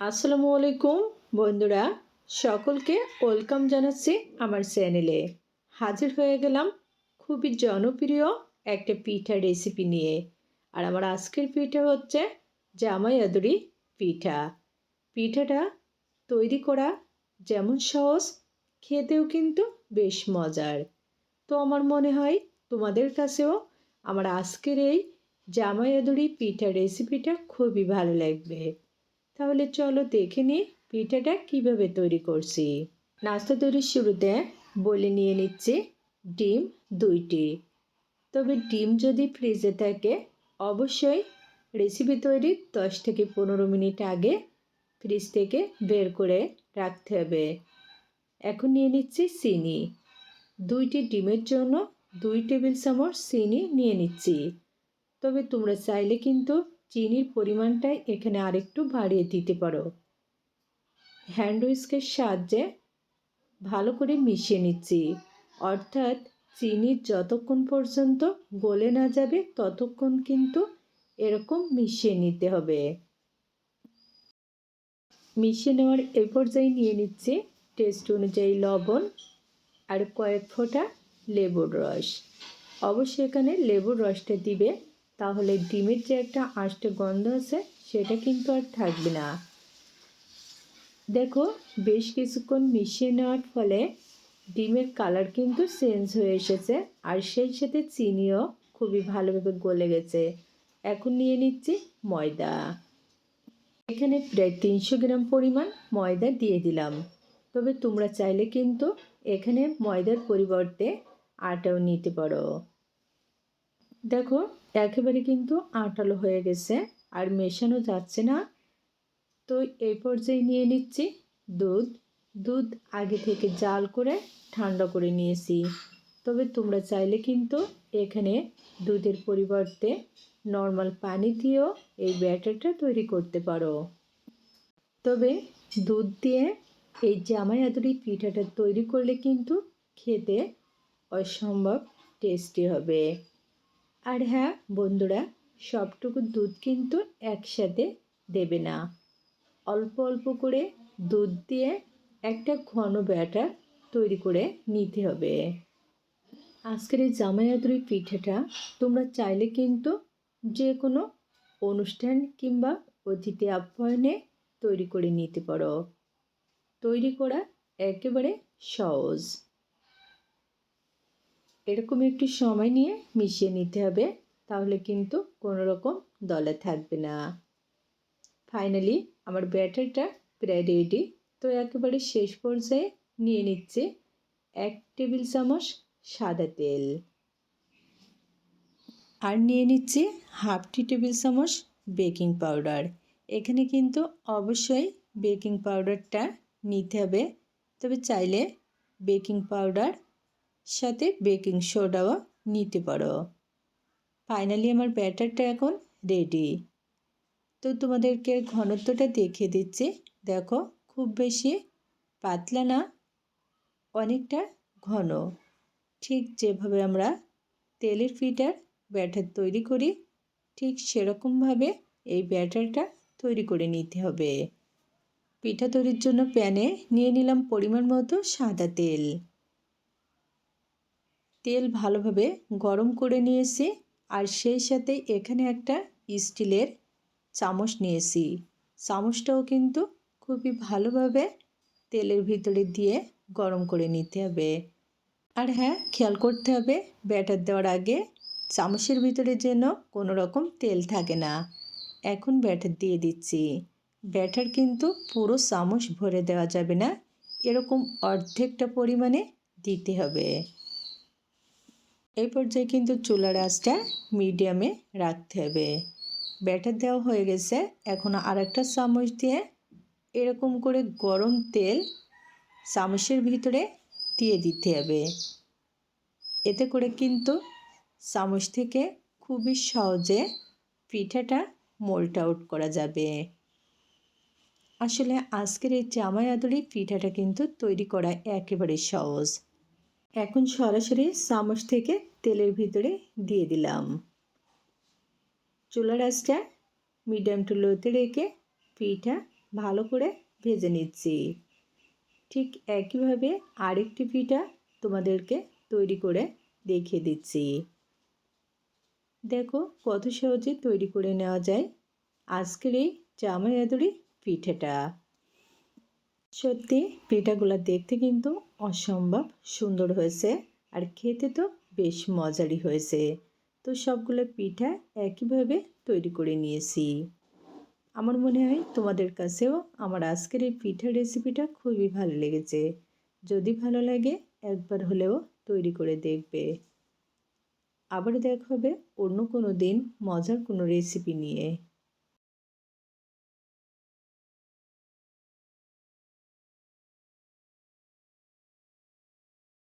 আসসালামু আলাইকুম, বন্ধুরা। সকলকে ওয়েলকাম জানাচ্ছি আমার চ্যানেলে। হাজির হয়ে গেলাম খুবই জনপ্রিয় একটা পিঠা রেসিপি নিয়ে। আর আমার আজকের পিঠা হচ্ছে জামাই আদুরি পিঠা। পিঠাটা তৈরি করা যেমন সহজ, খেতেও কিন্তু বেশ মজার। তো আমার মনে হয় তোমাদের কাছেও আমার আজকের এই জামাই আদুরি পিঠা রেসিপিটা খুবই ভালো লাগবে। তাহলে চলো দেখে নিই পিঠাটা কীভাবে তৈরি করছি। নাস্তা তৈরির শুরুতে বলে নিয়ে নিচ্ছি ডিম দুইটি। তবে ডিম যদি ফ্রিজে থাকে, অবশ্যই রেসিপি তৈরির দশ থেকে পনেরো মিনিট আগে ফ্রিজ থেকে বের করে রাখতে হবে। এখন নিয়ে নিচ্ছি চিনি। দুইটি ডিমের জন্য দুই টেবিল চামচ চিনি নিয়ে নিচ্ছি। তবে তোমরা চাইলে কিন্তু চিনির পরিমাণটাই এখানে আরেকটু বাড়িয়ে দিতে পারো। হ্যান্ড উইস্কের সাহায্যে ভালো করে মিশিয়ে নিচ্ছি। অর্থাৎ চিনি যতক্ষণ পর্যন্ত গলে না যাবে, ততক্ষণ কিন্তু এরকম মিশিয়ে নিতে হবে। মিশিয়ে নেওয়ার এই পর্যায়ে নিয়ে নিচ্ছি টেস্ট অনুযায়ী লবণ আর কয়েক ফোঁটা লেবুর রস। অবশ্যই এখানে লেবুর রসটা দিবে। তাহলে ডিমের যে একটা আষ্টে গন্ধ আছে, সেটা কিন্তু আর থাকবে না। দেখো, বেশ কিছুক্ষণ মিশিয়ে নেওয়ার ফলে ডিমের কালার কিন্তু চেঞ্জ হয়ে এসেছে, আর সেই সাথে চিনিও খুবই ভালোভাবে গলে গেছে। এখন নিয়ে নিচ্ছি ময়দা। এখানে প্রায় তিনশো গ্রাম পরিমাণ ময়দা দিয়ে দিলাম। তবে তোমরা চাইলে কিন্তু এখানে ময়দার পরিবর্তে আটাও নিতে পারো। দেখো, একেবারে কিন্তু আটালো হয়ে গেছে আর মেশানো যাচ্ছে না। তো এই পর্যায়ে নিয়ে নিচ্ছি দুধ। দুধ আগে থেকে জাল করে ঠান্ডা করে নিয়েছি। তবে তোমরা চাইলে কিন্তু এখানে দুধের পরিবর্তে নর্মাল পানি দিয়েও এই ব্যাটারটা তৈরি করতে পারো। তবে দুধ দিয়ে এই জামাই আদুরি পিঠাটা তৈরি করলে কিন্তু খেতে অসম্ভব টেস্টি হবে। আর হ্যাঁ বন্ধুরা, সবটুকু দুধ কিন্তু একসাথে দেবে না। অল্প অল্প করে দুধ দিয়ে একটা ঘন ব্যাটার তৈরি করে নিতে হবে। আজকের এই জামাইয়াদুরি পিঠাটা তোমরা চাইলে কিন্তু যে কোনো অনুষ্ঠান কিংবা অতিথি আপ্যায়নে তৈরি করে নিতে পারো। তৈরি করা একেবারে সহজ। এরকম একটু সময় নিয়ে মিশিয়ে নিতে হবে, তাহলে কিন্তু কোনো রকম দলে থাকবে না। ফাইনালি আমার ব্যাটারটা প্রায় রেডি তো একেবারে শেষ পর্যায়ে নিয়ে নিচ্ছে এক টেবিল চামচ সাদা তেল। আর নিয়ে নিচ্ছে হাফ টি টেবিল চামচ বেকিং পাউডার। এখানে কিন্তু অবশ্যই বেকিং পাউডারটা নিতে হবে, তবে চাইলে বেকিং পাউডার সাথে বেকিং সোডাও নিতে পারো। ফাইনালি আমার ব্যাটারটা এখন রেডি তো তোমাদেরকে ঘনত্বটা দেখিয়ে দিচ্ছি। দেখো, খুব বেশি পাতলা না, অনেকটা ঘন। ঠিক যেভাবে আমরা তেলের ফিটার ব্যাটার তৈরি করি, ঠিক সেরকমভাবে এই ব্যাটারটা তৈরি করে নিতে হবে। পিঠা তৈরির জন্য প্যানে নিয়ে নিলাম পরিমাণ মতো সাদা তেল। তেল ভালোভাবে গরম করে নিয়েছি আর সেই সাথে এখানে একটা স্টিলের চামচ নিয়েছি। চামচটাও কিন্তু খুবই ভালোভাবে তেলের ভিতরে দিয়ে গরম করে নিতে হবে। আর হ্যাঁ খেয়াল করতে হবে, ব্যাটার দেওয়ার আগে চামচের ভিতরে যেন কোনো রকম তেল থাকে না। এখন ব্যাটার দিয়ে দিচ্ছি। ব্যাটার কিন্তু পুরো চামচ ভরে দেওয়া যাবে না। এরকম অর্ধেকটা পরিমাণে দিতে হবে। এই পর্যায়ে কিন্তু চুলার আঁচটা মিডিয়ামে রাখতে হবে। ব্যাটার দেওয়া হয়ে গেছে। এখন আর একটা চামচ দিয়ে এরকম করে গরম তেল চামচের ভিতরে দিয়ে দিতে হবে। এতে করে কিন্তু চামচ থেকে খুবই সহজে পিঠাটা মোল্ট আউট করা যাবে। আসলে আজকের এই জামাই আদরি পিঠাটা কিন্তু তৈরি করা একেবারে সহজ। এখন সরাসরি চামচ থেকে তেলের ভিতরে দিয়ে দিলাম। চুলার আঁচটা মিডিয়াম টু লোতে রেখে পিঠা ভালো করে ভেজে নিচ্ছি। ঠিক একইভাবে আরেকটি পিঠা তোমাদেরকে তৈরি করে দেখিয়ে দিচ্ছি। দেখো কত সহজে তৈরি করে নেওয়া যায়। আজকের এই জামাই আদরি পিঠেটা। সত্যি, পিঠাগুলো দেখতে কিন্তু অসম্ভব সুন্দর হয়েছে আর খেতে তো বেশ মজারই হয়েছে। তো সবগুলো পিঠা একইভাবে তৈরি করে নিয়েছি। আমার মনে হয় তোমাদের কাছেও আমার আজকের এই পিঠার রেসিপিটা খুবই ভালো লেগেছে। যদি ভালো লাগে, একবার হলেও তৈরি করে দেখবে। আবার দেখা হবে অন্য কোনো দিন মজার কোনো রেসিপি নিয়ে।